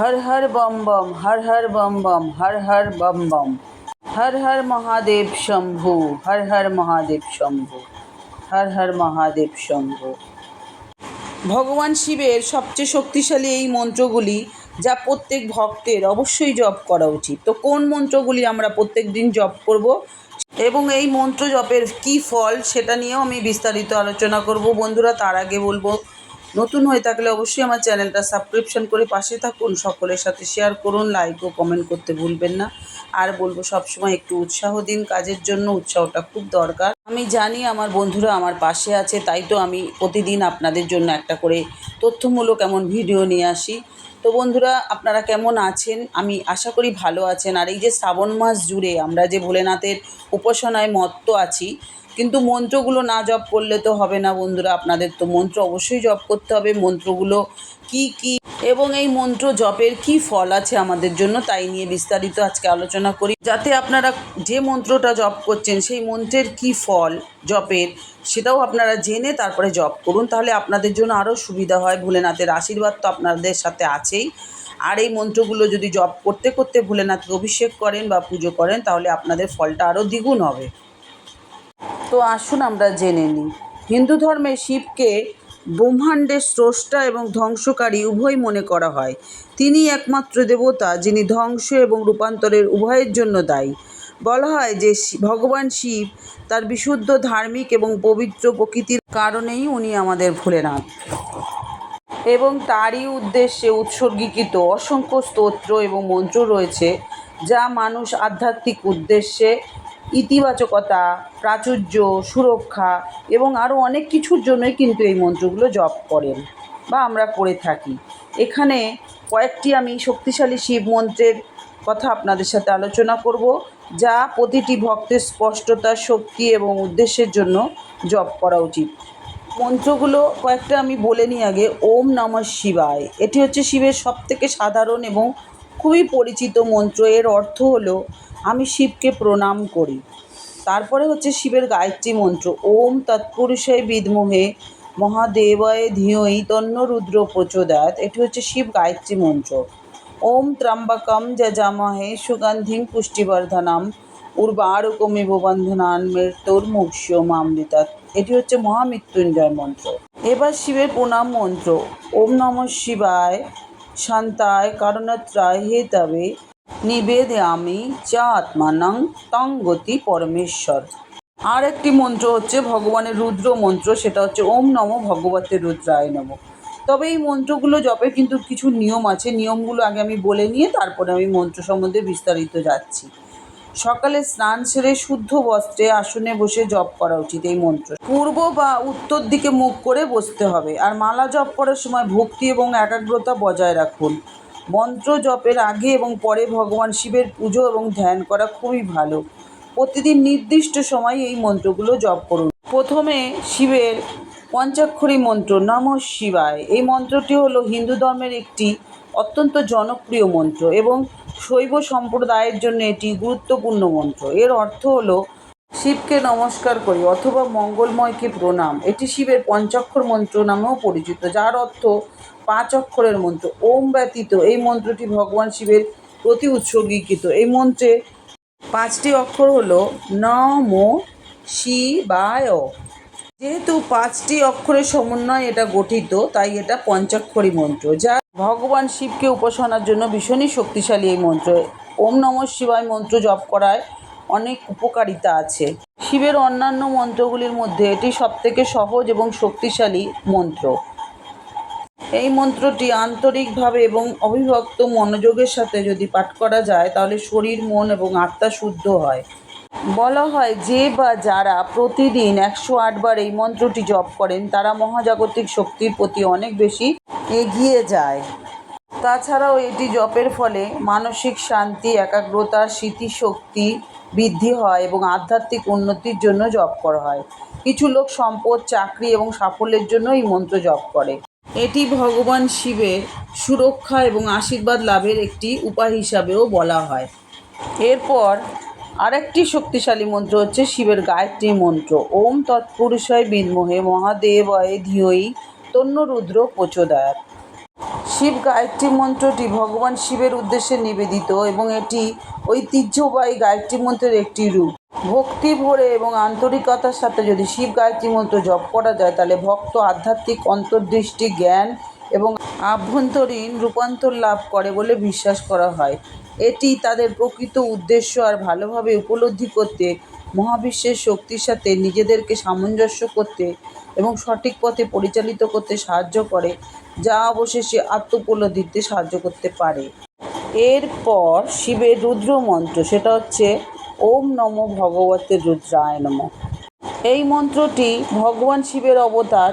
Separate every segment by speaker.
Speaker 1: হর হর বম বম, হর হর বম বম, হর হর বম বম। হর হর মহাদেব শম্ভু, হর হর মহাদেব শম্ভু, হর হর মহাদেব শম্ভু। ভগবান শিবের সবচেয়ে শক্তিশালী এই মন্ত্রগুলি যা প্রত্যেক ভক্তের অবশ্যই জপ করা উচিত। তো কোন মন্ত্রগুলি আমরা প্রত্যেক দিন জপ করব এবং এই মন্ত্র জপের কী ফল সেটা নিয়েও আমি বিস্তারিত আলোচনা করব। বন্ধুরা, তার আগে বলব নতুন হয়ে থাকলে অবশ্যই আমার চ্যানেলটা সাবস্ক্রিপশন করে পাশে থাকুন, সকলের সাথে শেয়ার করুন লাইক ও কমেন্ট করতে ভুলবেন না। আর বলব, সবসময় একটু উৎসাহ দিন, কাজের জন্য উৎসাহটা খুব দরকার। আমি জানি আমার বন্ধুরা আমার পাশে আছে, তাই তো আমি প্রতিদিন আপনাদের জন্য একটা করে তথ্যমূলক এমন ভিডিও নিয়ে আসি। তো বন্ধুরা, আপনারা কেমন আছেন? আমি আশা করি ভালো আছেন। আর এই যে শ্রাবণ মাস জুড়ে আমরা যে ভোলেনাথের উপাসনায় মত্ত আছি কিন্তু মন্ত্রগুলো না জপ করলে তো হবে না বন্ধুরা। আপনাদের তো মন্ত্র অবশ্যই জপ করতে হবে। মন্ত্রগুলো কি কি এবং এই মন্ত্র জপের কি ফল আছে আমাদের জন্য তাই নিয়ে বিস্তারিত আজকে আলোচনা করি। যাতে আপনারা যে মন্ত্রটা জপ করছেন, সেই মন্ত্রের কি ফল জপের সেটাও আপনারা জেনে তারপরে জপ করুন। তাহলে আপনাদের জন্য আরও সুবিধা হয়। ভোলেনাথের আশীর্বাদ তো আপনাদের সাথে আছেই। আর এই মন্ত্রগুলো যদি জপ করতে করতে ভোলেনাথকে অভিষেক করেন বা পুজো করেন, তাহলে আপনাদের ফলটা আরও দ্বিগুণ হবে। তো আসুন আমরা জেনে নিই। হিন্দু ধর্মে শিবকে ব্রহ্মাণ্ডের স্রষ্টা এবং ধ্বংসকারী উভয় মনে করা হয়। তিনি একমাত্র দেবতা যিনি ধ্বংস এবং রূপান্তরের উভয়ের জন্য দায়ী। বলা হয় যে ভগবান শিব তার বিশুদ্ধ ধার্মিক এবং পবিত্র প্রকৃতির কারণেই উনি আমাদের ভোলেনাথ। এবং তারই উদ্দেশ্যে উৎসর্গীকৃত অসংখ্য স্তোত্র এবং মন্ত্র রয়েছে, যা মানুষ আধ্যাত্মিক উদ্দেশ্যে ইতিবাচকতা, প্রাচুর্য, সুরক্ষা এবং আরও অনেক কিছুর জন্যই কিন্তু এই মন্ত্রগুলো জপ করেন বা আমরা করে থাকি। এখানে কয়েকটি আমি শক্তিশালী শিব মন্ত্রের কথা আপনাদের সাথে আলোচনা করব, যা প্রতিটি ভক্তের স্পষ্টতা, শক্তি এবং উদ্দেশ্যের জন্য জপ করা উচিত। মন্ত্রগুলো কয়েকটা আমি বলে নিই আগে, ওম নমঃ শিবায়। এটি হচ্ছে শিবের সবথেকে সাধারণ এবং খুবই পরিচিত মন্ত্র। এর অর্থ হলো আমি শিবকে প্রণাম করি। তারপরে হচ্ছে শিবের গায়ত্রী মন্ত্র। ওম তৎপুরুষায় বিদমোহে মহাদেবায় ধিয়ই তন্ন রুদ্র প্রচোদয়াত। এটি হচ্ছে শিব গায়ত্রী মন্ত্র। ওম ত্র্যম্বকম যজামহে সুগন্ধিং পুষ্টিবর্ধনম উর্বারুকমিব বন্ধনান মৃত্যুর্মুক্ষ মামৃতাৎ এটি হচ্ছে মহামৃত্যুঞ্জয় মন্ত্র। এবার শিবের প্রণাম মন্ত্র। ওম নম শিবায়, শান্তায়, কারণত্রায়, হে তবে নিবেদয়ামি চ আত্মানং তং গতি পরমেশ্বর। আর একটি মন্ত্র হচ্ছে ভগবানের রুদ্র মন্ত্র, সেটা হচ্ছে ওম নম ভগবতে রুদ্রায় নম। তবে এই মন্ত্রগুলো জপের কিন্তু কিছু নিয়ম আছে। নিয়মগুলো আগে আমি বলে নিয়ে তারপরে আমি মন্ত্র সম্বন্ধে বিস্তারিত যাচ্ছি। সকালে স্নান সেরে শুদ্ধ বস্ত্রে আসনে বসে জপ করা উচিত এই মন্ত্র। পূর্ব বা উত্তর দিকে মুখ করে বসতে হবে। আর মালা জপ করার সময় ভক্তি এবং একাগ্রতা বজায় রাখুন। মন্ত্র জপের আগে এবং পরে ভগবান শিবের পুজো এবং ধ্যান করা খুবই ভালো। প্রতিদিন নির্দিষ্ট সময় এই মন্ত্রগুলো জপ করুন। প্রথমে শিবের পঞ্চাক্ষরী মন্ত্র, নম শিবায়। এই মন্ত্রটি হলো হিন্দু ধর্মের একটি অত্যন্ত জনপ্রিয় মন্ত্র এবং শৈব সম্প্রদায়ের জন্য এটি গুরুত্বপূর্ণ মন্ত্র। এর অর্থ হলো শিবকে নমস্কার করি অথবা মঙ্গলময়কে প্রণাম। এটি শিবের পঞ্চাক্ষর মন্ত্র নামেও পরিচিত, যার অর্থ পাঁচ অক্ষরের মন্ত্র। ওম ব্যতীত এই মন্ত্রটি ভগবান শিবের প্রতি উৎসর্গীকৃত। এই মন্ত্রে পাঁচটি অক্ষর হলো নম শিবায়। যেহেতু পাঁচটি অক্ষরের সমন্বয়ে এটা গঠিত, তাই এটা পঞ্চাক্ষরী মন্ত্র, যা ভগবান শিবকে উপাসনার জন্য ভীষণই শক্তিশালী এই মন্ত্র। ওম নম শিবায় মন্ত্র জপ করায় অনেক উপকারিতা আছে। শিবের অন্যান্য মন্ত্রগুলির মধ্যে এটি সবথেকে সহজ এবং শক্তিশালী মন্ত্র। এই মন্ত্রটি আন্তরিকভাবে এবং অবিভক্ত মনোযোগের সাথে যদি পাঠ করা যায়, তাহলে শরীর, মন এবং আত্মা শুদ্ধ হয়। বলা হয়, যে বা যারা প্রতিদিন একশো আটবার এই মন্ত্রটি জপ করেন, তারা মহাজাগতিক শক্তির প্রতি অনেক বেশি এগিয়ে যায়। তাছাড়াও এটি জপের ফলে মানসিক শান্তি, একাগ্রতা, স্মৃতিশক্তি বৃদ্ধি হয় এবং আধ্যাত্মিক উন্নতির জন্য জপ করা হয়। কিছু লোক সম্পদ, চাকরি এবং সাফল্যের জন্য এই মন্ত্র জপ করে। এটি ভগবান শিবের সুরক্ষা এবং আশীর্বাদ লাভের একটি উপায় হিসাবেও বলা হয়। এরপর আরেকটি শক্তিশালী মন্ত্র হচ্ছে শিবের গায়ত্রী মন্ত্র। ওম তৎপুরুষায় বিদ্মহে মহাদেবায় ধিয়ই তন্য রুদ্র প্রচোদয়াত। শিব গায়ত্রী মন্ত্রটি ভগবান শিবের উদ্দেশ্যে নিবেদিত এবং এটি ঐতিহ্যবাহী গায়ত্রী মন্ত্রের একটি রূপ। ভক্তি ভরে এবং আন্তরিকতার সাথে যদি শিব গায়ত্রী মন্ত্র জপ করা যায়, তাহলে ভক্ত আধ্যাত্মিক অন্তর্দৃষ্টি, জ্ঞান এবং আভ্যন্তরীণ রূপান্তর লাভ করে বলে বিশ্বাস করা হয়। এটি তাদের প্রকৃত উদ্দেশ্য আর ভালোভাবে উপলব্ধি করতে, মহাবিশ্বের শক্তির সাথে নিজেদেরকে সামঞ্জস্য করতে এবং সঠিক পথে পরিচালিত করতে সাহায্য করে, যা অবশেষে আত্মোপলব্ধিতে সাহায্য করতে পারে। এরপর শিবের রুদ্র মন্ত্র সেটা হচ্ছে ওম নম ভগবতে রুদ্রায় নম। এই মন্ত্রটি ভগবান শিবের অবতার,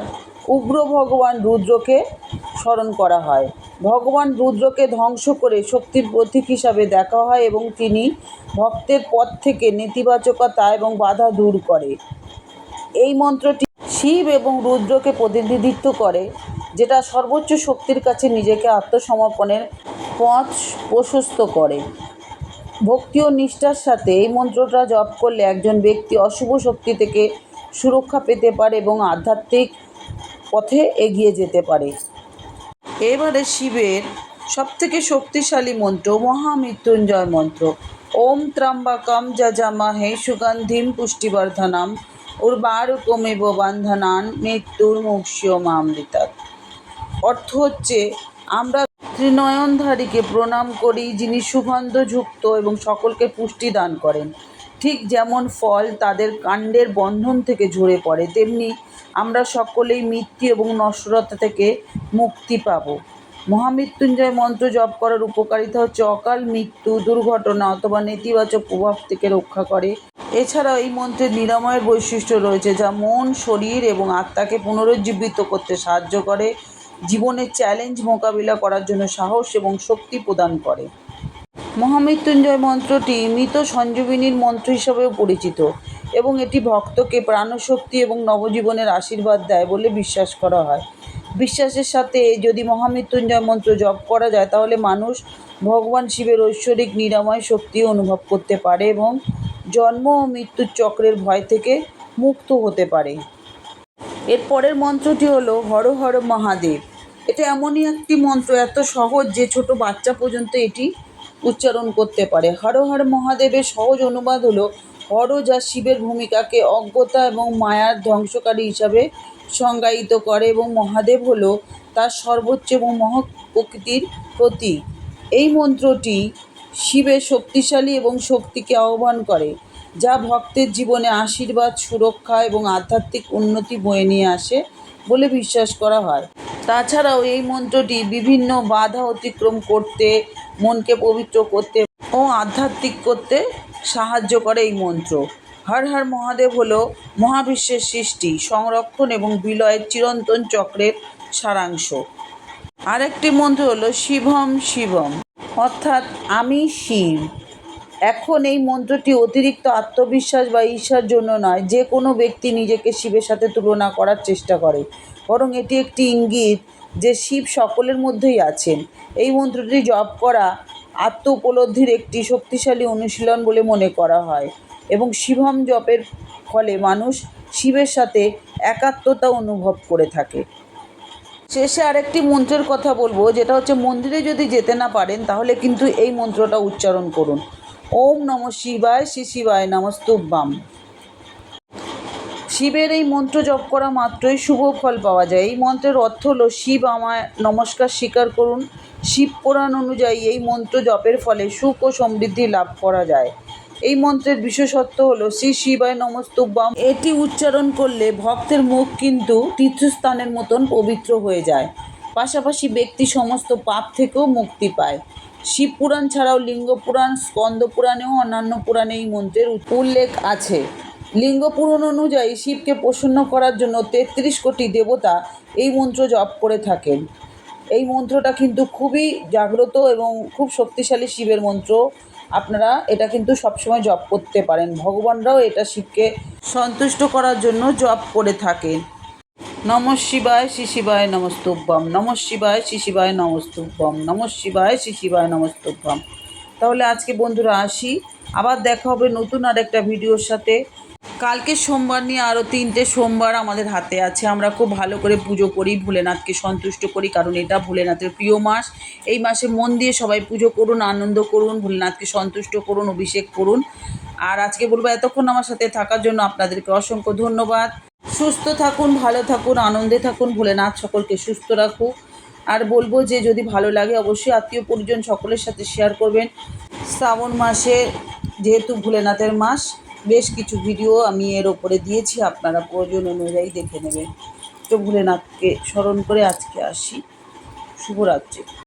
Speaker 1: উগ্র ভগবান রুদ্রকে স্মরণ করা হয়। ভগবান রুদ্রকে ধ্বংস করে শক্তির প্রতীক হিসাবে দেখা হয় এবং তিনি ভক্তের পথ থেকে নেতিবাচকতা এবং বাধা দূর করে। এই মন্ত্রটি শিব এবং রুদ্রকে প্রতিনিধিত্ব করে, যেটা সর্বোচ্চ শক্তির কাছে নিজেকে আত্মসমর্পণের পথ প্রশস্ত করে। ভক্তি ও নিষ্ঠার সাথে এই মন্ত্রটা জপ করলে একজন ব্যক্তি অশুভ শক্তি থেকে সুরক্ষা পেতে পারে এবং আধ্যাত্মিক পথে এগিয়ে যেতে পারে। এবারে শিবের সবথেকে শক্তিশালী মন্ত্র, মহামৃত্যুঞ্জয় মন্ত্র। ওম ত্রাম্বাকাম যা ত্রাম্বাকম যজামহে সুগন্ধিম পুষ্টিবর্ধনম। উর্বারুকমেব বন্ধনান মৃত্যুর মোক্ষ্যমামৃতাৎ। অর্থ হচ্ছে, আমরা ত্রিনয়নধারীকে প্রণাম করি যিনি সুগন্ধযুক্ত এবং সকলকে পুষ্টি দান করেন। ঠিক যেমন ফল তাদের কাণ্ডের বন্ধন থেকে ঝরে পড়ে, তেমনি আমরা সকলেই মৃত্যু এবং নশ্বরতা থেকে মুক্তি পাব। মহামৃত্যুঞ্জয় মন্ত্র জপ করার উপকারিতা হচ্ছে অকাল মৃত্যু, দুর্ঘটনা অথবা নেতিবাচক প্রভাব থেকে রক্ষা করে এছাড়াও এই মন্ত্রের নিরাময়ের বৈশিষ্ট্য রয়েছে, যা মন, শরীর এবং আত্মাকে পুনরুজ্জীবিত করতে সাহায্য করে জীবনের চ্যালেঞ্জ মোকাবিলা করার জন্য সাহস এবং শক্তি প্রদান করে। মহামৃত্যুঞ্জয় মন্ত্রটি মৃত সঞ্জীবিনীর মন্ত্র হিসাবেও পরিচিত এবং এটি ভক্তকে প্রাণশক্তি এবং নবজীবনের আশীর্বাদ দেয় বলে বিশ্বাস করা হয়। বিশ্বাসের সাথে যদি মহামৃত্যুঞ্জয় মন্ত্র জপ করা যায়, তাহলে মানুষ ভগবান শিবের ঐশ্বরিক নিরাময় শক্তি অনুভব করতে পারে এবং জন্ম ও মৃত্যুর চক্রের ভয় থেকে মুক্ত হতে পারে। এর পরের মন্ত্রটি হলো, হর হর মহাদেব। এটা এমনই একটি মন্ত্র, এত সহজ যে ছোট বাচ্চা পর্যন্ত এটি উচ্চারণ করতে পারে। হর হর মহাদেবের সহজ অনুবাদ হলো, হর যা শিবের ভূমিকাকে অজ্ঞতা এবং মায়ার ধ্বংসকারী হিসাবে সংজ্ঞায়িত করে এবং মহাদেব হলো তার সর্বোচ্চ এবং মহৎ প্রকৃতির প্রতীক। এই মন্ত্রটি শিবের শক্তিশালী এবং শক্তিকে আহ্বান করে, যা ভক্তের জীবনে আশীর্বাদ, সুরক্ষা এবং আধ্যাত্মিক উন্নতি বয়ে নিয়ে আসে বলে বিশ্বাস করা হয়। তাছাড়াও এই মন্ত্রটি বিভিন্ন বাধা অতিক্রম করতে, মনকে পবিত্র করতে ও আধ্যাত্মিক করতে সাহায্য করে এই মন্ত্র। হর হর মহাদেব হলো মহাবিশ্বের সৃষ্টি, সংরক্ষণ এবং বিলয়ের চিরন্তন চক্রের সারাংশ। আরেকটি মন্ত্র হলো শিবম শিবম অর্থাৎ আমি শিব। এখন এই মন্ত্রটি অতিরিক্ত আত্মবিশ্বাস বা ঈর্ষার জন্য নয়, যে কোনো ব্যক্তি নিজেকে শিবের সাথে তুলনা করার চেষ্টা করে। বরং এটি একটি ইঙ্গিত যে শিব সকলের মধ্যেই আছেন। এই মন্ত্রটি জপ করা আত্ম উপলব্ধির একটি শক্তিশালী অনুশীলন বলে মনে করা হয় এবং শিবম জপের ফলে মানুষ শিবের সাথে একাত্মতা অনুভব করে থাকে। শেষে আরেকটি মন্ত্রের কথা বলব, যেটা হচ্ছে মন্দিরে যদি যেতে না পারেন, তাহলে কিন্তু এই মন্ত্রটা উচ্চারণ করুন। ওম নম শিবায় শ্রী শিবায় নমস্তুভ্যাম। শিবের এই মন্ত্র জপ করা মাত্রই শুভ ফল পাওয়া যায়। এই মন্ত্রের অর্থ হলো, শিব আমায় নমস্কার স্বীকার করুন। শিব পুরাণ অনুযায়ী এই মন্ত্র জপের ফলে সুখ ও সমৃদ্ধি লাভ করা যায়। এই মন্ত্রের বিশেষত্ব হলো শ্রী শিবায় নমস্তুভ্যাম এটি উচ্চারণ করলে ভক্তের মুখ কিন্তু তীর্থস্থানের মতন পবিত্র হয়ে যায়। পাশাপাশি ব্যক্তি সমস্ত পাপ থেকেও মুক্তি পায়। শিব পুরাণ ছাড়াও লিঙ্গ পুরাণ, স্কন্দ পুরাণেও অন্যান্য পুরাণে এই মন্ত্রের উল্লেখ আছে। লিঙ্গ পুরাণ অনুযায়ী শিবকে প্রসন্ন করার জন্য তেত্রিশ কোটি দেবতা এই মন্ত্র জপ করে থাকেন। এই মন্ত্রটা কিন্তু খুবই জাগ্রত এবং খুব শক্তিশালী শিবের মন্ত্র। আপনারা এটা কিন্তু সবসময় জপ করতে পারেন। ভগবানরাও এটা শিবকে সন্তুষ্ট করার জন্য জপ করে থাকেন। নম শিবায় শ্রী শিবায় নমস্তুভ্যম। নম শিবায় শ্রী শিবায় নম শিবায় শ্রী শিবায় তাহলে আজকে বন্ধুরা আসি। আবার দেখা হবে নতুন আর একটা ভিডিওর সাথে। কালকে সোমবার নিয়ে আরও তিনটে সোমবার আমাদের হাতে আছে। আমরা খুব ভালো করে পুজো করি, ভোলেনাথকে সন্তুষ্ট করি, কারণ এটা ভোলেনাথের প্রিয় মাস। এই মাসে মন দিয়ে সবাই পুজো করুন, আনন্দ করুন, ভোলেনাথকে সন্তুষ্ট করুন, অভিষেক করুন। আর আজকে বলব এতক্ষণ আমার সাথে থাকার জন্য আপনাদেরকে অসংখ্য ধন্যবাদ। সুস্থ থাকুন, ভালো থাকুন, আনন্দে থাকুন, ভোলেনাথ সকলকে সুস্থ রাখুক। আর বলব যে যদি ভালো লাগে অবশ্যই আত্মীয় পরিজন সকলের সাথে শেয়ার করবেন। শ্রাবণ মাসে যেহেতু ভোলেনাথের মাস বেশ কিছু ভিডিও আমি এর ওপরে দিয়েছি, আপনারা প্রয়োজন অনুযায়ী দেখে নেবেন। তো ভোলেনাথকে স্মরণ করে আজকে আসি। শুভরাত্রি।